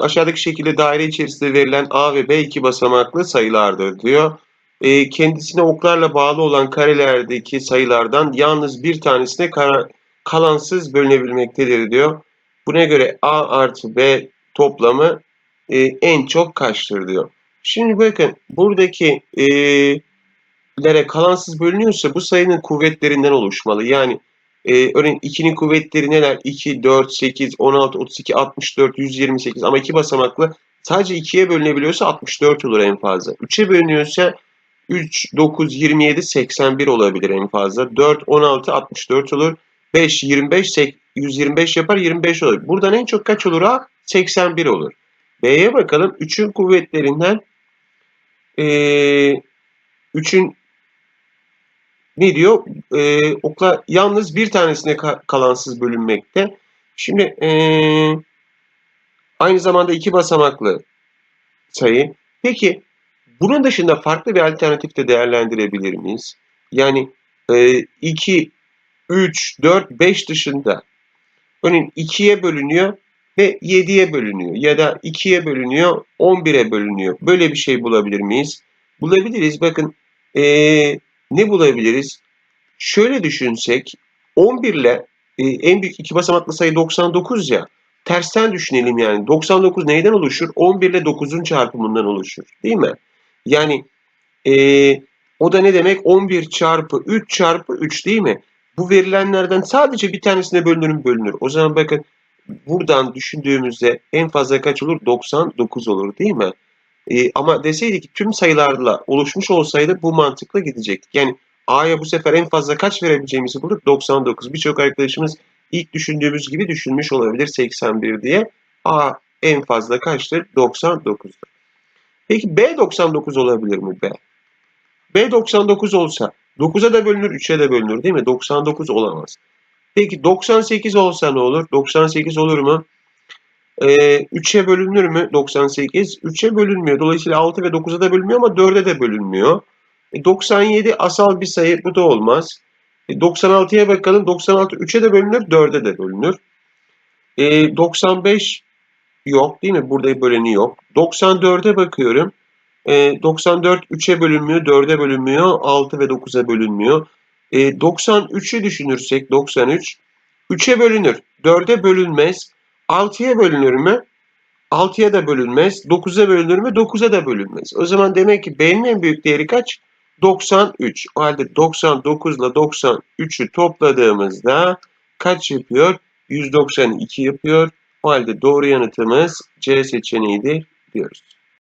aşağıdaki şekilde daire içerisinde verilen A ve B iki basamaklı sayılardır diyor. E, kendisine oklarla bağlı olan karelerdeki sayılardan yalnız bir tanesine kara- kalansız bölünebilmektedir diyor. Buna göre A artı B toplamı e, en çok kaçtır diyor. Şimdi bakın buradaki e, lere kalansız bölünüyorsa bu sayının kuvvetlerinden oluşmalı. Yani e, örneğin 2'nin kuvvetleri neler? 2, 4, 8, 16, 32, 64, 128 ama iki basamaklı sadece 2'ye bölünebiliyorsa 64 olur en fazla. 3'e bölünüyorsa 3, 9, 27, 81 olabilir en fazla. 4, 16, 64 olur. 5, 25, 125 yapar 25 olur. Buradan en çok kaç olur A? 81 olur. B'ye bakalım. 3'ün kuvvetlerinden 3'ün ne diyor? Ee, okla yalnız bir tanesine ka- kalansız bölünmekte. Şimdi ee, aynı zamanda iki basamaklı sayı. Peki bunun dışında farklı bir alternatif de değerlendirebilir miyiz? Yani e, 2, 3, 4, 5 dışında örneğin 2'ye bölünüyor ve 7'ye bölünüyor ya da 2'ye bölünüyor 11'e bölünüyor. Böyle bir şey bulabilir miyiz? Bulabiliriz. Bakın e, ne bulabiliriz? Şöyle düşünsek 11 ile e, en büyük iki basamaklı sayı 99 ya. Tersten düşünelim yani. 99 neyden oluşur? 11 ile 9'un çarpımından oluşur. Değil mi? Yani e, o da ne demek? 11 çarpı 3 çarpı 3 değil mi? Bu verilenlerden sadece bir tanesine bölünür mü bölünür. O zaman bakın buradan düşündüğümüzde en fazla kaç olur? 99 olur değil mi? E, ama deseydi ki tüm sayılarla oluşmuş olsaydı bu mantıkla gidecektik. Yani A'ya bu sefer en fazla kaç verebileceğimizi bulduk? 99. Birçok arkadaşımız ilk düşündüğümüz gibi düşünmüş olabilir 81 diye. A en fazla kaçtır? 99'dur. Peki B 99 olabilir mi B? B 99 olsa 9'a da bölünür 3'e de bölünür değil mi? 99 olamaz. Peki 98 olsa ne olur? 98 olur mu? Ee, 3'e bölünür mü 98? 3'e bölünmüyor. Dolayısıyla 6 ve 9'a da bölünmüyor ama 4'e de bölünmüyor. E, 97 asal bir sayı. Bu da olmaz. E, 96'ya bakalım. 96 3'e de bölünür, 4'e de bölünür. E, 95 yok değil mi? Burada böleni yok. 94'e bakıyorum. E, 94 3'e bölünmüyor, 4'e bölünmüyor, 6 ve 9'a bölünmüyor. E, 93'ü düşünürsek 93 3'e bölünür, 4'e bölünmez. 6'ya bölünür mü? 6'ya da bölünmez. 9'a bölünür mü? 9'a da bölünmez. O zaman demek ki B'nin en büyük değeri kaç? 93. O halde 99 ile 93'ü topladığımızda kaç yapıyor? 192 yapıyor. O halde doğru yanıtımız C seçeneğidir diyoruz.